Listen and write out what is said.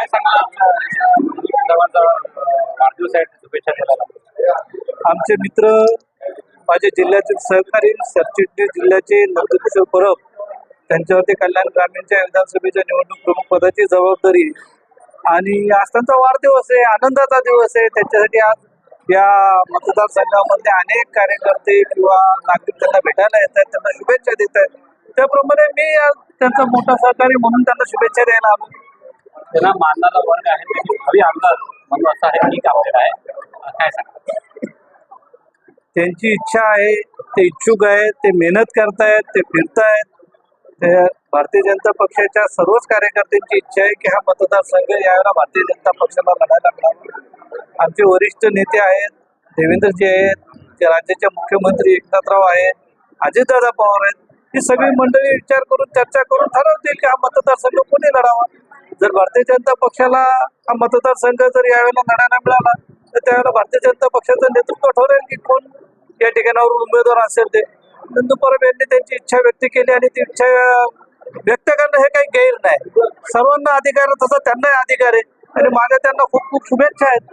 काय सांगणार वाढदिवस आहे शुभेच्छा द्यायला आमचे मित्र माझे जिल्ह्यातील सहकारी सरचिटणीस जिल्ह्याचे नंदकिशोर परब त्यांच्यावरती कल्याण ग्रामीणच्या विधानसभेच्या निवडणूक प्रमुख पदाची जबाबदारी आणि आज त्यांचा वाढदिवस आहे आनंदाचा दिवस आहे. त्यांच्यासाठी आज या मतदारसंघामध्ये अनेक कार्यकर्ते किंवा नागरिक त्यांना भेटायला येत आहेत त्यांना शुभेच्छा देत आहेत. त्याप्रमाणे मी आज त्यांचा मोठा सहकारी म्हणून त्यांना शुभेच्छा द्यायला आलो. त्यांना मानणारा वर्ग आहे त्याची भावी आमदार म्हणून असं आहे ठीक आपल्याला आहे. काय सांगणार त्यांची इच्छा आहे ते इच्छुक आहेत ते मेहनत करतायत ते फिरतायत. ते भारतीय जनता पक्षाच्या सर्वच कार्यकर्त्यांची इच्छा आहे की हा मतदारसंघ यावेळेला भारतीय जनता पक्षाला लढायला मिळावा. आमचे वरिष्ठ नेते आहेत देवेंद्रजी आहेत ते राज्याचे मुख्यमंत्री एकनाथराव आहेत अजितदादा पवार आहेत. ही सगळी मंडळी विचार करून चर्चा करून ठरवतील की हा मतदारसंघ कोणी लढावा. जर भारतीय जनता पक्षाला हा मतदारसंघ जर यावेळेला लढायला मिळाला तर त्यावेळेला भारतीय जनता पक्षाचं नेतृत्व ठरेल की कोण या ठिकाणावर उमेदवार असेल ते. नंदू परब यांनी त्यांची इच्छा व्यक्त केली आणि ती इच्छा व्यक्त करणं हे काही गैर नाही. सर्वांना अधिकार तसा त्यांनाही अधिकार आहे. आणि माझ्या त्यांना खूप खूप शुभेच्छा आहेत.